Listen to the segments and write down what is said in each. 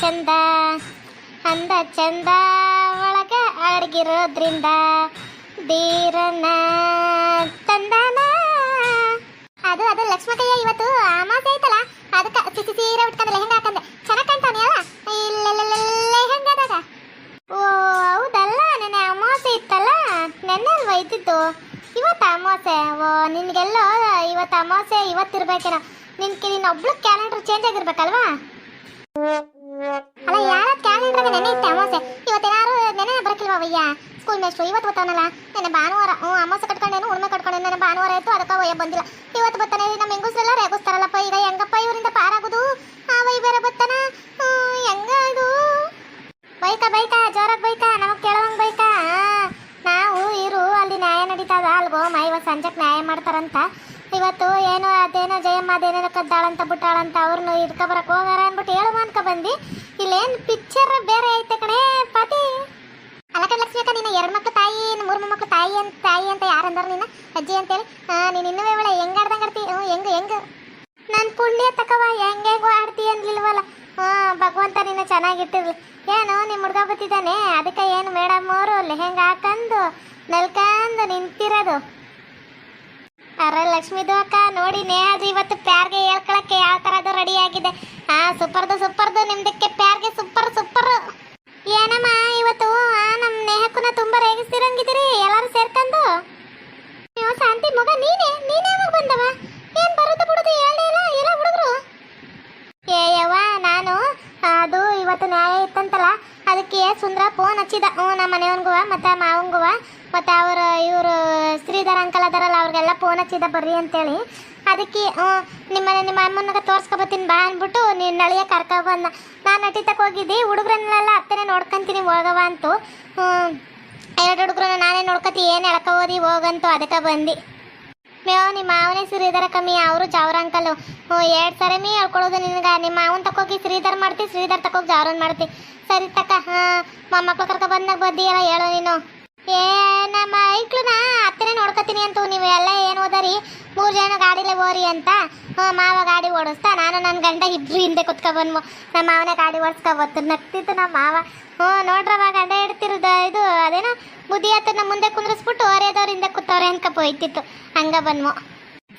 ಚಂದ ಅಂದ ಚಂದ ಒಳಗೆ ಅಡಗಿರೋದ್ರಿಂದ ಧೀರನ ತಂದನ. ಅದು ಅದು ಲಕ್ಷ್ಮಕಯ್ಯ ಇವತ್ತು ಅಮಾಸೆ ಐತಲ್ಲ, ಅದಕ್ಕೆ ಸಿಸಿ ಸೀರೆ ಉಟ್ಕೊಂಡು ಲೆಹಂಗ ಹಾಕಂದೆ? ಚೆನ್ನಾಗಿ ಕಾಣ್ತಾನೆ ಅಲ್ಲ? ಲೆಹಂಗದಾಗ ಓ, ಹೌದಲ್ಲ, ನೆನ್ನೆ ಅಮಾಸೆ ಇತ್ತಲ್ಲ, ನೆನ್ನೆ ಅಲ್ವಾ ಇದ್ದಿದ್ದು? ಇವತ್ತು ಅಮಾಸೆ, ಓ, ನಿನಗೆಲ್ಲೋ ಇವತ್ತು ಅಮಾವಾಸ್ಯೆ ಇವತ್ತಿರ್ಬೇಕೇನೋ ನಿನ್ಗೆ ನೀನು ಒಬ್ಳು ಕ್ಯಾಲೆಂಡರ್ ಚೇಂಜ್ ಆಗಿರ್ಬೇಕಲ್ವಾ? ಅಲ್ಲ, ಯಾರ ಕ್ಯಾಲೆಂಡರ್ ನೆನೆ ಇತ್ತೆ ಅಮಾವಾಸ್ಯೆ. ಇವತ್ತೇನಾರು ನೆನೆ ಬರಕಿಲ್ವಾ ಅವಯ್ಯ ಸ್ಕೂಲ್ ಮೇಸ್ಟ್ರು ಇವತ್ತು ಬರ್ತಾನಲ್ಲ. ನೆನೆ ಭಾನುವಾರ, ಹ್ಞೂ ಅಮಾಸೆ ಕಟ್ಕೊಂಡೇನು ಉಣ್ಮೆ ಕಟ್ಕೊಂಡೇನು ನೆನೆ ಭಾನುವಾರ ಇತ್ತು, ಅದಕ್ಕೆ ಅವಯ್ಯ ಬಂದಿಲ್ಲ. ಇವತ್ತು ಬರ್ತಾನೆ ನಮ್ಮ ಹೆಂಗಸ್ರೆಲ್ಲ ಮಾಡ್ತಾರಂತ ಇವತ್ತು ಏನೋ ಅದೇನೋ ಜಯಮ್ಮ ಅದೇನೇನೋ ಕದ್ದಾಳಂತ ಬಿಟ್ಟಾಳಂತ ಅವ್ರನ್ನ ಇಟ್ಕೊಬರಕ್ ಹೋಗಾರ ಅಂದ್ಬಿಟ್ಟು ಹೇಳುವ ಅನ್ಕ ಬಂದು. ಇಲ್ಲೇನ್ ಪಿಕ್ಚರ್ ಬೇರೆ ಐತೆ ಕಣೆ, ಪತಿ. ಅಲಕ ಲಕ್ಷ್ಮಿ ಅಕ್ಕ, ನಿನ್ನ ಎರಡು ಮಕ್ಕಳು ತಾಯಿ ಮೂರು ಮಕ್ಕಳು ತಾಯಿ ಅಂತ ತಾಯಿ ಅಂತ ಯಾರಂದ್ರೆ ನಿನ್ನ ಅಜ್ಜಿ ಅಂತೇಳಿ. ನೀನು ಇನ್ನೂ ಒಳ್ಳೆ ಹೆಂಗೆ ಆಡ್ದಂಗೆ ಆಡ್ತಿ? ಹ್ಞೂ ಹೆಂಗ್ ಹೆಂಗ್? ನನ್ನ ಪುಣ್ಯ ತಕವ, ಹೆಂಗೆ ಆಡ್ತಿ ಅಂದ್ಲಿಲ್ವಲ್ಲ ಹಾಂ ಭಗವಂತ ನಿನ್ನ ಚೆನ್ನಾಗಿಟ್ಟಿರ್ಲಿ ಏನು ನಿಮ್ಮ ಹುಡುಗ ಬತ್ತಿದ್ದಾನೆ ಅದಕ್ಕೆ ಏನು ಮೇಡಮ್ ಅವರು ಲೆಹೆಂಗ ಹಾಕಂದು, ನಲ್ಕಂದು ನಿಂತಿರೋದು. ಅರೆ ಲಕ್ಷ್ಮೀ ಅಕ್ಕ ನೋಡಿ ನೇಹಾಜಿ, ಇವತ್ತು ಪ್ಯಾರ್ಗೆ ಹೇಳ್ಕೊಳಕ್ಕೆ ಯಾವ ಥರದ್ದು ರೆಡಿ ಆಗಿದೆ? ಹಾಂ ಸೂಪರ್ದು ಸೂಪರ್ದು ನಿಮ್ದಕ್ಕೆ ಪ್ಯಾರ್ಗೆ ಸೂಪರ್ ಸೂಪರ್ ಏನಮ್ಮ ಇವತ್ತು ಆ ನಮ್ಮ ನೇಹಕ್ಕನ ತುಂಬಾ ರೇಗಿಸ್ತಿರಂಗಿದ್ದೀರಿ ಎಲ್ಲರೂ ಸೇರ್ಕೊಂಡು ನೀವು ಶಾಂತಿ ಮಗ ನೀನೇ ನೀನೇ ಯಾವಾಗ ಬಂದವ ಏನ್ ಬರೋದು ಬಿಡುದು ಹೇಳೇ ಇಲ್ಲ ಎಲ್ಲ ಹುಡುಗರು ಏ ಯವ್ವ ನಾನು ಅದು ಇವತ್ತು ನ್ಯಾಯ ಇತ್ತಂತಲ್ಲ ಅದಕ್ಕೆ ಸುಂದ್ರ ಫೋನ್ ಹಚ್ಚಿದ ಹ್ಞೂ ನಮ್ಮ ಮನೆಯವನ್ಗುವ ಮತ್ತು ಮಾವಂಗುವ, ಮತ್ತು ಅವರು, ಇವರು ಶ್ರೀಧರ ಅಂಕಲ್ ಅದಾರಲ್ಲ, ಅವ್ರಿಗೆಲ್ಲ ಫೋನ್ ಹಚ್ಚಿದ ಬರ್ರಿ ಅಂತೇಳಿ. ಅದಕ್ಕೆ ಹ್ಞೂ ನಿಮ್ಮ ಅಮ್ಮನಾಗ ತೋರ್ಸ್ಕೊಬತ್ತೀನಿ ಬಾ ಅಂದ್ಬಿಟ್ಟು ನೀನು ನಳಿಯ ಕರ್ಕೊಬಂದ ನಾನು ನಟಿತಕ್ಕೆ ಹೋಗಿದ್ದೆ, ಹುಡುಗ್ರನ್ನೆಲ್ಲ ಅತ್ತನೇ ನೋಡ್ಕೊಂತೀನಿ ಹೋಗವ ಅಂತು. ಎರಡು ಹುಡುಗರನ್ನ ನಾನೇ ನೋಡ್ಕೊತಿ, ಏನು ಹೋದಿ, ಹೋಗಂತು, ಅದಕ್ಕೆ ಬಂದು. ಮೇವ್ ನಿಮ್ಮ ಮಾವನೇ ಶ್ರೀಧರ ಕಮ್ಮಿ, ಅವರು ಜಾವ್ರ ಅಂಕಲು. ಎರಡು ಸರಿ ಮೀ ಹೇಳ್ಕೊಳ್ಳೋದು ನಿನಗೆ. ನಿಮ್ಮ ಮಾವನ್ ತಕೋಗಿ ಶ್ರೀಧರ್ ಮಾಡ್ತಿ, ಶ್ರೀಧರ್ ತಕೋಗಿ ಜಾವ್ರನ್ ಮಾಡ್ತಿ. ಸರಿ ತಕ್ಕ ಹಾಂ ಮೊಮ್ಮಕ್ಳು ಕರ್ಕೊ ಬಂದಾಗ ಬದ್ದೀಯಲ್ಲ ಹೇಳು ನೀನು. ಏ, ನಮ್ಮ ಐಕ್ಳನ್ನ ಹತ್ತಿರ ನೋಡ್ಕೊತೀನಿ ಅಂತ ನೀವು ಎಲ್ಲ ಏನು ಓದರಿ? ಮೂರು ಜನ ಗಾಡಿಲೇ ಓರಿ ಅಂತ? ಮಾವ ಗಾಡಿ ಓಡಿಸ್ತಾ, ನಾನು ನನ್ನ ಗಂಡ ಇಬ್ರು ಹಿಂದೆ ಕುತ್ಕೊ ಬಂದ್ವು ನಮ್ಮ ಮಾವನೇ ಗಾಡಿ ಓಡಿಸ್ಕೊಬತ್ತು ನಗ್ತಿತ್ತು ನಮ್ಮ ಮಾವ. ಹ್ಞೂ ನೋಡ್ರವ ಗಂಡ ಇಡ್ತಿರೋದ ಇದು ಅದೇನೋ ಬುದ್ಧಿ ಹತ್ತನ್ನ ಮುಂದೆ ಕುಂದ್ರಿಸ್ಬಿಟ್ಟು ಓರೇದವ್ರು ಹಿಂದೆ ಕೂತವ್ರೆ ಅನ್ಕ ಹೋಯ್ತಿತ್ತು ಹಂಗ ಬನ್ಮೋ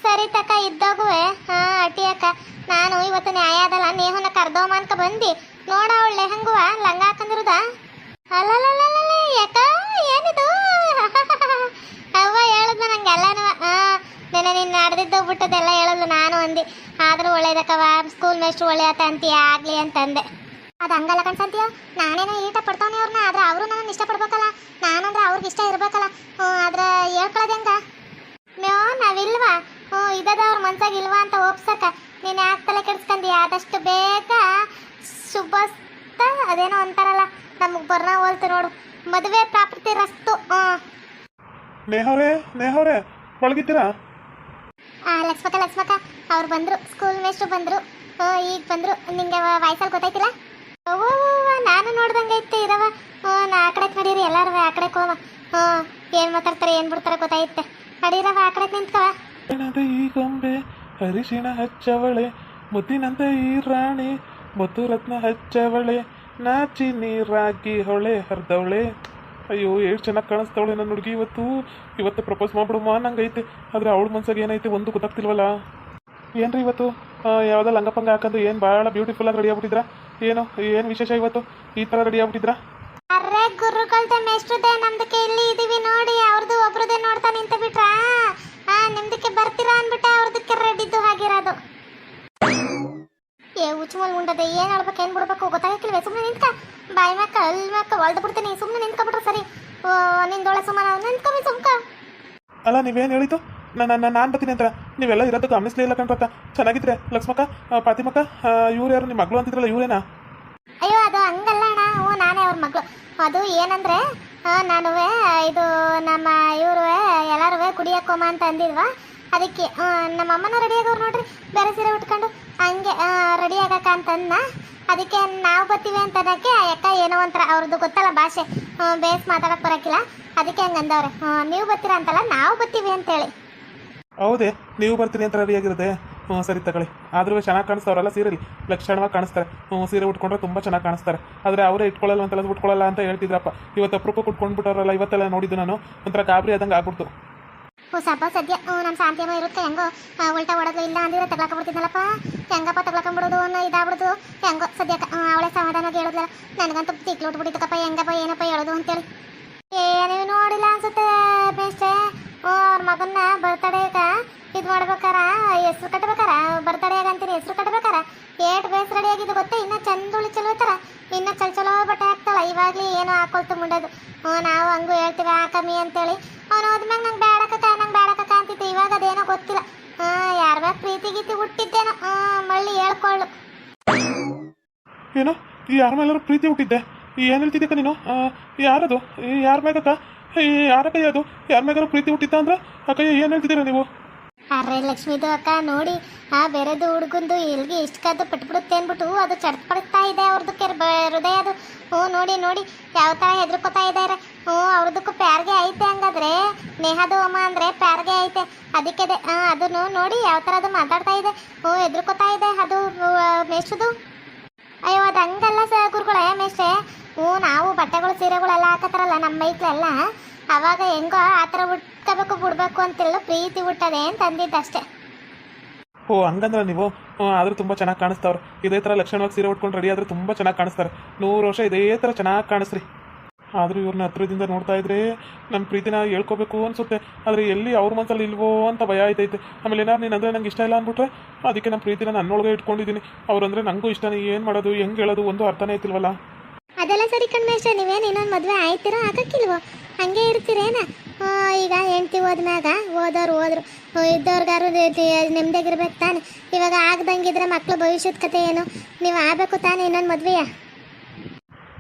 ಸರಿ ತಕ್ಕ, ಇದ್ದೋಗುವೆ. ಹಾ ಅಟಿ ಅಕ್ಕ, ನಾನು ಇವತ್ತು ನ್ಯಾಯ ಅದಲ್ಲ, ನೇಹನ ಕರ್ದೋಮ ಅನ್ಕ ಬಂದು. ನೋಡ ಅವಳೆ, ಹಂಗುವ? ಲಂಗ ಹಾಕಂದಿರುದ? ಅಲ್ಲಲ್ಲ ಯಾಕ ಏನಿದು ಅವ್ವ ಹೇಳದ್ನ ನಂಗೆ ಎಲ್ಲನೂ ಹಾ ನೆನೆ ನೀನು ನಡೆದಿದ್ದು ಬಿಟ್ಟದೆಲ್ಲ ಹೇಳೋದು ನಾನು ಅಂದೆ. ಆದರೂ ಒಳ್ಳೇದಕ್ಕವ ಸ್ಕೂಲ್ ಮೇಸ್ಟ್ರು ಒಳ್ಳೆ ಆತ ಅಂತೀಯ, ಆಗಲಿ ಅಂತಂದೆ. ಅದು ಹಂಗಲ್ಲ ಕಣ್ಸಂತೀಯ, ನಾನೇನೋ ಈಟ ಪಡ್ತಾನೆ ಅವ್ರನ್ನ ಆದ್ರೆ ಅವರು ನನ್ನ ಇಷ್ಟಪಡ್ಬೇಕಲ್ಲ. ನಾನಂದ್ರೆ ಅವ್ರಿಗೆ ಇಷ್ಟ ಇರ್ಬೇಕಲ್ಲ. ಆದ್ರೆ ಹೇಳ್ಕೊಳ್ಳೋದು ಹೆಂಗ? ಮ್ಯೋ, ನಾವಿಲ್ವಾ? ಹ್ಞೂ ಇದ್ದದ ಅವ್ರ ಮನ್ಸಾಗ ಇಲ್ವಾ ಅಂತ ಒಪ್ಸಕ್ಕ ನೀನು ಯಾಕೆ ತಲೆ ಕೆಡಿಸ್ಕೊಂಡಿ ಆದಷ್ಟು ಬೇಗ ಶುಭಸ್ತ ಅದೇನೋ ಅಂತಾರಲ್ಲ, ನಮಗೆ ಬರ್ನ ಹೋಲ್ತು ನೋಡು. ಮದುವೆ ಪ್ರಾಪ್ತಿ ರಸ್ತು, ಹ್ಞೂ. ನೇಹವ್ರೆ ನೇಹವ್ರೆ, ಒಳಗಿದ್ದೀರಾ? ಲಕ್ಷ್ಮಕ ಲಕ್ಷ್ಮಕ ಅವ್ರು ಬಂದರು ಸ್ಕೂಲ್ ಮೇಸ್ಟ್ರು ಬಂದರು. ಈಗ ಬಂದರು. ನಿಂಗೆ ವಾಯ್ಸಲ್ಲಿ ಗೊತ್ತಾಯ್ತಿಲ್ಲ? ಓ ನಾನು ನೋಡ್ದಂಗೆ ಐತೆ ಇರವ. ಹ್ಞೂ ನಾ ಆ ಕಡೆ ನಡೀರಿ, ಎಲ್ಲರೂ ಆ ಕಡೆ ಕೋವ ಹ್ಞೂ ಏನು ಮಾತಾಡ್ತಾರೆ, ಏನು ಬಿಡ್ತಾರೆ ಗೊತ್ತಾಯ್ತೆ. ನಡೀರವ ಆ ಕಡೆ ನಿಂತ್ಕವ. ಈ ಗೊಂಬೆ ಅರಿಶಿಣ ಹಚ್ಚವಳೆ, ಮುದ್ದಿನಂತ ಈ ರಾಣಿ ಮುತ್ತು ರತ್ನ ಹಚ್ಚವಳೆ, ನಾಚಿ ನೀರಾಗಿ ಹೊಳೆ ಹರಿದವಳೆ. ಅಯ್ಯೋ, ಎಷ್ಟು ಚೆನ್ನಾಗಿ ಕಾಣಿಸ್ತಾವಳೆ ನನ್ನ ಹುಡುಗಿ ಇವತ್ತು. ಇವತ್ತು ಪ್ರಪೋಸ್ ಮಾಡ್ಬಿಡುಮ ನಂಗೈತೆ. ಆದರೆ ಅವಳ ಮನ್ಸಾಗ ಏನೈತೆ ಒಂದು ಗೊತ್ತಾಗ್ತಿಲ್ವಲ್ಲ? ಏನ್ರಿ ಇವತ್ತು? ಯಾವುದೋ ಲಂಗಪಂಗ ಹಾಕೋದು ಏನು ಭಾಳ ಬ್ಯೂಟಿಫುಲ್ಲಾಗಿ ರೆಡಿ ಆಗ್ಬಿಟ್ಟಿದ್ರಾ? ಏನು ಏನು ವಿಶೇಷ ಇವತ್ತು? ಈ ಥರ ರೆಡಿ ಆಗ್ಬಿಟ್ಟಿದ್ರಾ? ಅರೆ ಗುರುಗಳ್ದೆ ಮೇಷ್ಟ್ರದೆ ನಮ್ದಕ್ಕೆ ಇಲ್ಲಿ ಇದೀವಿ ನೋಡಿ ಅವ್ರದ್ದು ಒಬ್ರದೇ ನೋಡ್ತಾ ನಿಂತು ಬಿಟ್ರಾ? ಆ, ನಿಮ್ದಕ್ಕೆ ಬರ್ತೀರಾ ಅನ್ಬಿಟ್ಟೆ ಅವ್ರದಕ್ಕೆ ರೆಡಿದ್ದು ಹಾಗಿರೋದು. ಏ ಉಚ್ಮಲ್ ಉಂಡದೆ, ಏನ್ ಹೇಳ್ಬೇಕು ಏನ್ ಬಿಡ್ಬೇಕು ಗೊತ್ತಾಗಿಲ್ವೇ ಸುಮ್ಮನೆ ನಿಂತ್ಕ. ಬಾಯಿ ಮಕ್ಕ ಅಲ್ಲಿ ಮಕ್ಕ ಒಳ್ದು ಬಿಡ್ತೀನಿ ಸುಮ್ಮನೆ ನಿಂತ್ಕೊಬಿಟ್ರೆ ಸರಿ. ನಿಂದೊಳೆ ಸುಮ್ಮನೆ ನಿಂತ್ಕೊಬಿ ಸುಮ್ಕ ಅಲ್ಲ ನೀವೇನು ಹೇಳಿತು ನಾನು ನಾನು ಬರ್ತೀನಿ ಅಂತ ನೀವೆಲ್ಲ ಇರೋದು ಗಮನಿಸ್ಲೇ ಇಲ್ಲ ಕಣ್ಕೊತ ಚೆನ್ನಾಗಿದ್ರೆ ಲಕ್ಷ್ಮಕ್ಕ ಪಾತಿಮಕ್ಕ ಇವ್ರು ಯಾರು? ನಿಮ್ಮ ಮಗಳು ಅಂತಿದ್ರಲ್ಲ ಇವರೇನಾ? ಅಯ್ಯೋ ಅದು ಹಂಗಲ್ಲ ಅಣ್ಣ. ಓ ನಾನೇ ಅವ್ರ ಮಗಳು. ಅದು ಏನಂದ್ರೆ ನಾನು ಇದು ನಮ್ಮ ಇವರು ಎಲ್ಲರೂ ಕುಡಿಯಕ್ಕೊಮ್ಮ ಅಂತ ಅಂದಿದ್ವಾ? ಅದಕ್ಕೆ ನಮ್ಮ ಅಮ್ಮನ ರೆಡಿ ಆಗೋರು ನೋಡ್ರಿ. ಬೇರೆ ಸೀರೆ ಉಟ್ಕೊಂಡು ಹಂಗೆ ರೆಡಿ ಆಗಕ್ಕ ಅಂತಂದ ಅದಕ್ಕೆ ನಾವು ಬರ್ತೀವಿ ಅಂತ ಅದಕ್ಕೆ ಅಕ್ಕ ಏನೋ ಒಂಥರ ಅವ್ರದ್ದು ಗೊತ್ತಲ್ಲ ಭಾಷೆ. ಬೇಸ್ ಮಾತಾಡಕ್ಕೆ ಬರಕಿಲ್ಲ ಅದಕ್ಕೆ ಹಂಗೆ ನೀವು ಬರ್ತೀರಾ ಅಂತಲ್ಲ, ನಾವು ಬರ್ತೀವಿ ಅಂತೇಳಿ. ಹೌದೇ, ನೀವು ಬರ್ತೀನಿ ಅಂತ ರೆಡಿಯಾಗಿರುತ್ತೆ ಹ್ಞೂ ಸರಿ ತಗೊಳ್ಳಿ. ಆದ್ರೂ ಚೆನ್ನಾಗಿ ಕಾಣಿಸ್ತಾವ್ರಲ್ಲ ಸೀರೆಲಿ. ಲಕ್ಷಣವಾಗಿ ಕಾಣಿಸ್ತಾರೆ. ಹ್ಞೂ ಸೀರೆ ಉಟ್ಕೊಂಡ್ರೆ ತುಂಬ ಚೆನ್ನಾಗಿ ಕಾಣಿಸ್ತಾರೆ. ಆದರೆ ಅವರೇ ಇಟ್ಕೊಳ್ಳಲ್ಲ ಅಂತಲ್ಲ ಉಟ್ಕೊಳ್ಳಲ್ಲ ಅಂತ ಹೇಳ್ತಿದ್ರಪ್ಪ. ಇವತ್ತು ಅಪ್ರೂಪಕ್ಕೆ ಉಟ್ಕೊಂಡ್ಬಿಟ್ಟವ್ರಲ್ಲ, ಇವತ್ತೆಲ್ಲ ನೋಡಿದ್ದು ನಾನು. ಒಂಥರ ಗಾಬರಿ ಆದಂಗೆ ಆಗ್ಬಿಡ್ತು. ಓ ಸಪ ಸದ್ಯ ನಮ್ಮ ಶಾಂತಿಯಮ್ಮ ಇರುತ್ತೆ, ಹೆಂಗೋ ಉಲ್ಟಾ ಓಡೋದು ಇಲ್ಲ ಅಂದಿದ್ರೆ ತಗ್ಲಾಕೊಂಡ್ಬಿಡ್ತಿದ್ನಲ್ಲಪ್ಪ ಹೆಂಗಪ್ಪ ತಗ್ಲಾಕೊಂಡ್ಬಿಡೋದು ಅನ್ನೋ ಇದಾಗ್ಬಿಡ್ದು ಹೆಂಗೋ ಸದ್ಯಕ್ಕೆ ಅವಳೇ ಸಮಾಧಾನವಾಗಿ ಹೇಳಿದ್ಲ. ನನಗಂತೂ ತಿಕ್ಲು ಉಟ್ಬಿಟ್ಟಿತ್ತಪ್ಪ, ಹೆಂಗಪ್ಪ, ಏನಪ್ಪ ಹೇಳೋದು ಅಂತೇಳಿ. ಏನೇ ನೋಡಿಲ್ಲ ಅನ್ಸುತ್ತೆ ಬೇಷ್ಟೇ ಅವ್ರ ಮಗನ್ನ ಬರ್ತಡೇಗ ಇದು ಮಾಡ್ಬೇಕಾರ, ಹೆಸ್ರು ಕಟ್ಬೇಕಾರ ಬರ್ತಡೇಗ ಅಂತೀನಿ, ಹೆಸ್ರು ಕಟ್ಬೇಕಾರ. ಏಟ್ ಬೇಸ್ ರೆಡಿ ಗೊತ್ತೇ, ಇನ್ನೂ ಚಂದ ಉಳಿ ಚಲೋ ಐತಾರ ಇನ್ನ ಚಲ್ ಚಲೋ ಬಟ್ಟೆ ಹಾಕ್ತಾಳ, ಇವಾಗ್ಲಿ ಏನೋ ಹಾಕೊಳ್ತು ಮುಂಡದು. ನಾವು ಹಂಗೂ ಹೇಳ್ತೀವಿ ಹಾಕಮ್ಮಿ ಅಂತೇಳಿ. ಅವನು ಹೋದ್ಮ್ಯಾಗ ನಂಗೆ ಬೇಡಕಕ್ಕ ನಂಗೆ ಬೇಡಕಕ್ಕ ಅಂತಿತ್ತು ಇವಾಗ ಅದೇನೋ ಗೊತ್ತಿಲ್ಲ. ಹಾ ಯಾರ ಮ್ಯಾಗ ಪ್ರೀತಿ ಗೀತಿ ಹುಟ್ಟಿದ್ದೇನೋ ಹಾ ಮಳ್ಳಿ ಹೇಳ್ಕೊಳ್ಳು ಏನೋ ಈ ಯಾರ ಮೇಲಾರು ಪ್ರೀತಿ ಹುಟ್ಟಿದ್ದೆ? ಏನ್ ಹೇಳ್ತಿದ್ದಕ್ಕ ನೀನು? ಆ, ಯಾರದು? ಯಾರ ಮ್ಯಾಗಕ್ಕ ಈ ಯಾರ ಕೈ ಅದು? ಯಾರ ಮ್ಯಾಗಾರು ಪ್ರೀತಿ ಹುಟ್ಟಿದ್ದ ಅಂದ್ರೆ? ಅಕ್ಕ ಏನ್ ಹೇಳ್ತಿದ್ದೀರಾ ನೀವು? ಅರೆ ಲಕ್ಷ್ಮೀದು ಅಕ್ಕ ನೋಡಿ ಆ ಬೆರೆದು ಹುಡುಗಂದು ಎಲ್ಗೆ ಇಷ್ಟು ಕದ್ದು ಪಟ್ಬಿಡುತ್ತೆ ಅಂದ್ಬಿಟ್ಟು ಅದು ಚಡ್ಪಡ್ತಾ ಇದೆ ಅವ್ರದ್ದು ಕೆರ್ ಹೃದಯ ಅದು. ಹ್ಞೂ, ನೋಡಿ ನೋಡಿ, ಯಾವ ಥರ ಹೆದರ್ಕೋತಾ ಇದ್ದಾರೆ ಹ್ಞೂ, ಅವ್ರದಕ್ಕೂ ಪ್ಯಾರ್ಗೆ ಐತೆ ಹಂಗಾದ್ರೆ. ನೇಹಾದು ಅಮ್ಮ ಅಂದರೆ ಪ್ಯಾರ್ಗೆ ಐತೆ. ಅದಕ್ಕೆ ಅದೇ ಹಾಂ, ಅದನ್ನು ನೋಡಿ ಯಾವ ಥರ ಅದು ಮಾತಾಡ್ತಾ ಇದೆ. ಹ್ಞೂ, ಹೆದರ್ಕೋತಾ ಇದೆ ಅದು ಮೇಷದು ಅಯ್ಯೋ, ಅದು ಹಂಗಲ್ಲ ಸ, ಗುರುಗಳೇ ಮೇಷ್ಟೆ ಹ್ಞೂ, ನಾವು ಬಟ್ಟೆಗಳು, ಸೀರೆಗಳೆಲ್ಲ ಹಾಕತ್ತಾರಲ್ಲ ನಮ್ಮ ಮೈಕ್ಲೆಲ್ಲ. ಅವಾಗ ಹೆಂಗೋ ಆ ಥರ ಉಟ್ಕೋಬೇಕು, ಬಿಡ್ಬೇಕು ಅಂತಿಲ್ಲ ಪ್ರೀತಿ ಹುಟ್ಟದೆ ಅಂತ ಅಂದಿದ್ದಷ್ಟೇ ಓ, ಹಂಗಂದ್ರೆ ನೀವು ಆದರೂ ತುಂಬ ಚೆನ್ನಾಗಿ ಕಾಣಿಸ್ತಾವ್ರೆ. ಇದೇ ಥರ ಲಕ್ಷಣವಾಗಿ ಸೀರೆ ಉಟ್ಕೊಂಡು ರೆಡಿ ಆದರೆ ತುಂಬ ಚೆನ್ನಾಗಿ ಕಾಣಿಸ್ತಾರೆ. ನೂರು ವರ್ಷ ಇದೇ ಥರ ಚೆನ್ನಾಗಿ ಕಾಣಿಸ್ರಿ. ಆದರೂ ಇವ್ರನ್ನ ಹತ್ರದಿಂದ ನೋಡ್ತಾ ಇದ್ರೆ ನನ್ನ ಪ್ರೀತಿನ ಹೇಳ್ಕೋಬೇಕು ಅನ್ಸುತ್ತೆ. ಆದರೆ ಎಲ್ಲಿ ಅವ್ರ ಮನಸ್ಸಲ್ಲಿ ಇಲ್ವೋ ಅಂತ ಭಯ ಆಯ್ತೈತೆ. ಆಮೇಲೆ ಏನಾರು ನೀನು ಅಂದರೆ ನಂಗೆ ಇಷ್ಟ ಇಲ್ಲ ಅಂದ್ಬಿಟ್ರೆ, ಅದಕ್ಕೆ ನಮ್ಮ ಪ್ರೀತಿನ ನನ್ನೊಳಗೆ ಇಟ್ಕೊಂಡಿದ್ದೀನಿ. ಅವ್ರಂದ್ರೆ ನನಗೂ ಇಷ್ಟನೇ ಏನು ಮಾಡೋದು, ಹೆಂಗೆ ಹೇಳೋದು ಒಂದು ಅರ್ಥನೇ ಇತ್ತಿಲ್ವಲ್ಲ ಅದೆಲ್ಲ ಸರಿ ಕಣ್ಮೇಶ, ನೀವೇನು ಇನ್ನೊಂದು ಮದುವೆ ಆಯ್ತಿರೋ ಆಗಕ್ಕಿಲ್ವೋ ಹಂಗೆ ಇರ್ತೀರೇನ? ಈಗ ಹೆಂಡತಿ ಹೋದ್ಮ್ಯಾಗ ಓದೋರು ಹೋದ್ರು. ಇದ್ದವ್ರಿಗಾರು ನೆಮ್ಮದಿಯಾಗಿರ್ಬೇಕು ತಾನೆ. ಇವಾಗ ಆಗ್ದಂಗಿದ್ರೆ ಮಕ್ಕಳು ಭವಿಷ್ಯದ ಕತೆ ಏನು? ನೀವು ಆಗಬೇಕು ತಾನೆ ಇನ್ನೊಂದು ಮದುವೆಯ?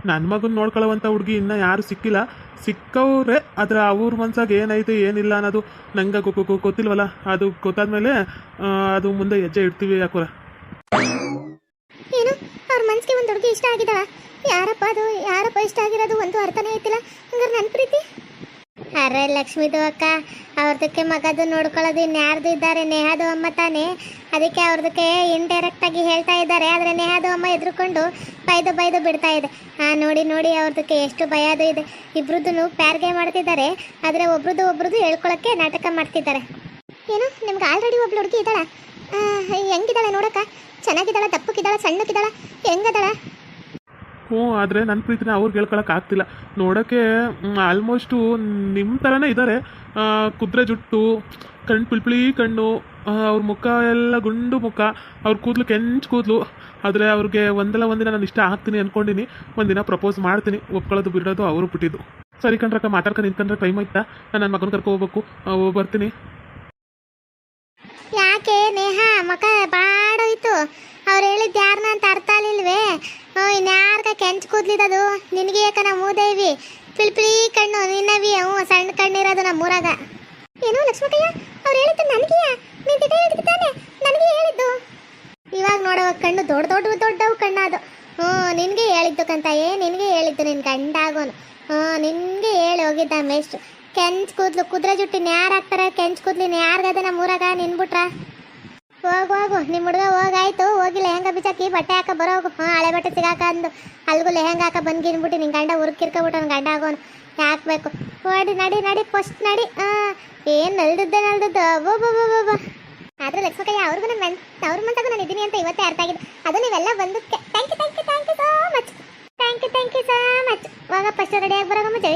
ನನ್ನ ಮಗನ ನೋಡ್ಕೊಳ್ಳೋವಂಥ ಹುಡುಗಿ ಇನ್ನೂ ಯಾರು ಸಿಕ್ಕಿಲ್ಲ. ಸಿಕ್ಕವ್ರೆ ಆದರೆ ಅವ್ರ ಮನ್ಸಾಗ ಏನೈತೆ ಏನಿಲ್ಲ ಅನ್ನೋದು ನಂಗೆ ಗೊತ್ತಿಲ್ವಲ್ಲ? ಅದು ಗೊತ್ತಾದ್ಮೇಲೆ ಅದು ಮುಂದೆ ಹೆಜ್ಜೆ ಇಡ್ತೀವಿ ಯಾಕೋರ ಏನು? ಅವ್ರ ಮನ್ಸಿಗೆ ಒಂದು ಹುಡುಗಿ ಇಷ್ಟ ಆಗಿದಾವ? ಯಾರಪ್ಪ ಅದು? ಯಾರಪ್ಪ ಇಷ್ಟ ಆಗಿರೋದು? ಒಂದು ಅರ್ಥನೇ ಐತಿಲ್ಲ ಹಂಗಾರೆ ನನ್ನ ಪ್ರೀತಿ? ಅರೆ ಲಕ್ಷ್ಮೀದು ಅಕ್ಕ, ಅವ್ರದಕ್ಕೆ ಮಗದು ನೋಡ್ಕೊಳ್ಳೋದು ಇನ್ಯಾರ್ದು ಇದ್ದಾರೆ, ನೇಹಾದು ಅಮ್ಮ ತಾನೇ. ಅದಕ್ಕೆ ಅವ್ರದಕ್ಕೆ ಇಂಡೈರೆಕ್ಟ್ ಆಗಿ ಹೇಳ್ತಾ ಇದ್ದಾರೆ, ಆದರೆ ನೇಹಾದು ಅಮ್ಮ ಎದುರುಕೊಂಡು ಬೈದು ಬೈದು ಬಿಡ್ತಾ ಇದೆ. ಹಾಂ ನೋಡಿ ನೋಡಿ, ಅವ್ರದಕ್ಕೆ ಎಷ್ಟು ಭಯ ಅದು ಇದೆ. ಇಬ್ರದ್ದು ಪ್ಯಾರ್ಗೆ ಮಾಡ್ತಿದ್ದಾರೆ, ಆದರೆ ಒಬ್ರದ್ದು ಒಬ್ರದ್ದು ಹೇಳ್ಕೊಳಕ್ಕೆ ನಾಟಕ ಮಾಡ್ತಿದ್ದಾರೆ. ಏನು, ನಿಮ್ಗೆ ಆಲ್ರೆಡಿ ಒಬ್ಳು ಹುಡುಗಿ ಇದ್ದಾಳ? ಹೆಂಗಿದ್ದಾಳೆ ನೋಡಕ್ಕ? ಚೆನ್ನಾಗಿದ್ದಾಳ? ದಪ್ಪಕ್ಕಿದ್ದಾಳ ಸಣ್ಣಕ್ಕಿದ್ದಾಳ ಹೆಂಗದಾಳ? ಹ್ಞೂ, ಆದರೆ ನನ್ನ ಪ್ರೀತಿನ ಅವ್ರಿಗೆ ಹೇಳ್ಕೊಳಕ್ಕೆ ಆಗ್ತಿಲ್ಲ. ನೋಡೋಕ್ಕೆ ಆಲ್ಮೋಸ್ಟು ನಿಮ್ಮ ಥರನೇ ಇದ್ದಾರೆ ಕುದುರೆ ಜುಟ್ಟು ಕಣ್ಣು ಪಿಳ್ಪಿಳಿ ಕಣ್ಣು ಅವ್ರ ಮುಖ ಎಲ್ಲ ಗುಂಡು ಮುಖ, ಅವ್ರ ಕೂದಲು ಕೆಂಚು ಕೂದಲು. ಆದರೆ ಅವ್ರಿಗೆ ಒಂದಲ್ಲ ಒಂದಿನ ನಾನು ಇಷ್ಟ ಆಗ್ತೀನಿ ಅಂದ್ಕೊಂಡಿನಿ ಒಂದಿನ ಪ್ರಪೋಸ್ ಮಾಡ್ತೀನಿ. ಒಪ್ಕೊಳ್ಳೋದು, ಬಿಡೋದು, ಅವರು ಬಿಟ್ಟಿದ್ದು. ಸರಿ ಕಣ್ರಕ್ಕ ಮಾತಾಡ್ಕೊಂಡು ನಿಂತ್ಕೊಂಡ್ರೆ ಟೈಮ್ ಆಯ್ತಾ? ನಾನು ನನ್ನ ಮಗನ ಕರ್ಕೊ ಹೋಗ್ಬೇಕು. ಬರ್ತೀನಿ. ಯಾಕೆ, ನೇಹ, ಮಕ ಬಾಡೋಯ್ತು. ಅವ್ರು ಹೇಳಿದ್ದು ಯಾರನ್ನ ಅಂತ ಅರ್ಥ ಆಗ್ಲಿಲ್ವೇ? ಇನ್ಯಾರ್ಗ ಕೆಂಚು ಕೂದ್ಲಿದದು ನಿನಗೆ ಯಾಕ ನಮ್ಮ ಮೂದೇವಿ ಪಿಳ್ಪಿಳಿ ಕಣ್ಣು ನಿನ್ನವಿ ಅವು ಸಣ್ಣ ಕಣ್ಣಿರೋದು ನಮ್ಮ ಊರಾಗ. ಏನು ಲಕ್ಷ್ಮಕಯ್ಯ, ಅವ್ರು ಹೇಳಿದ್ದು ನನಗೆಯ? ಹೇಳಿದ್ದಾನೆ ನನಗೆ ಹೇಳಿದ್ದು? ಇವಾಗ ನೋಡುವ ಕಣ್ಣು ದೊಡ್ಡ ದೊಡ್ಡ ದೊಡ್ಡವು ಕಣ್ಣದು. ಹ್ಞೂ, ನಿನಗೆ ಹೇಳಿದ್ದು ಕಂತಾಯೇ, ನಿನಗೆ ಹೇಳಿದ್ದು ನಿನ್ನ ಗಂಡಾಗೋನು. ಹ್ಞೂ, ನಿನಗೆ ಹೇಳಿ ಹೋಗಿದ್ದ ಮೇಷ್ಟು ಕೆಂಚ್ ಕೂದ್ಲು, ಕುದುರೆ ಜುಟ್ಟಿನ ಯಾರು ಹಾಕ್ತಾರೆ? ಕೆಂಚ್ ಕೂದ್ಲಿನ ಯಾರ್ಗದ ನಮ್ಮ ಊರಾಗ? ನಿನ್ಬಿಟ್ರ ಹೋಗು ಹೋಗು. ನಿಮ್ಮ ಹುಡುಗ ಹೋಗಾಯ್ತು. ಹೋಗಿ ಲೆಹಂಗ ಬಿಚಾಕಿ ಬಟ್ಟೆ ಹಾಕ ಬರೋಗು ಹಾಂ, ಹಳೆ ಬಟ್ಟೆ ಸಿಗಾಕ ಅಂದು ಅಲ್ಗೂ ಲೆಹಂಗ ಹಾಕ ಬಂದ್ಗಿನ್ಬಿಟ್ಟು ನಿನ್ನ ಗಂಡ ಉರ್ಕಿರ್ಕೊಬಿಟ್ಟು ಅವ್ನು ಗಂಡ ಆಗೋನು. ಯಾಕಬೇಕು ಓಡಿ, ನಡಿ ನಡಿ, ಫಸ್ಟ್ ನಡಿ. ಹಾಂ ಏನು ನಲ್ದದ್ದೆ, ನಲ್ದಿದ್ದು? ಬೋ ಬೋ ಬೋ ಬೋ ಆದ್ರೆ ಲಕ್ಷ್ಮಕಯ್ಯ ಅವ್ರಿಗೂ ಅವ್ರ ಮನ್ಸಾಗೂ ನಾನು ಇದ್ದೀನಿ ಅಂತ ಇವತ್ತೇ ಅರ್ಥ ಆಗಿದೆ. ಅದು ನೀವೆಲ್ಲ ಬಂದಕ್ಕೆ thank you thank you thank you so much thank you thank you so much ಇವಾಗ ಫಸ್ಟ್ ಆಗಿ ಬರೋಗಮ್ಮ ಜೈ.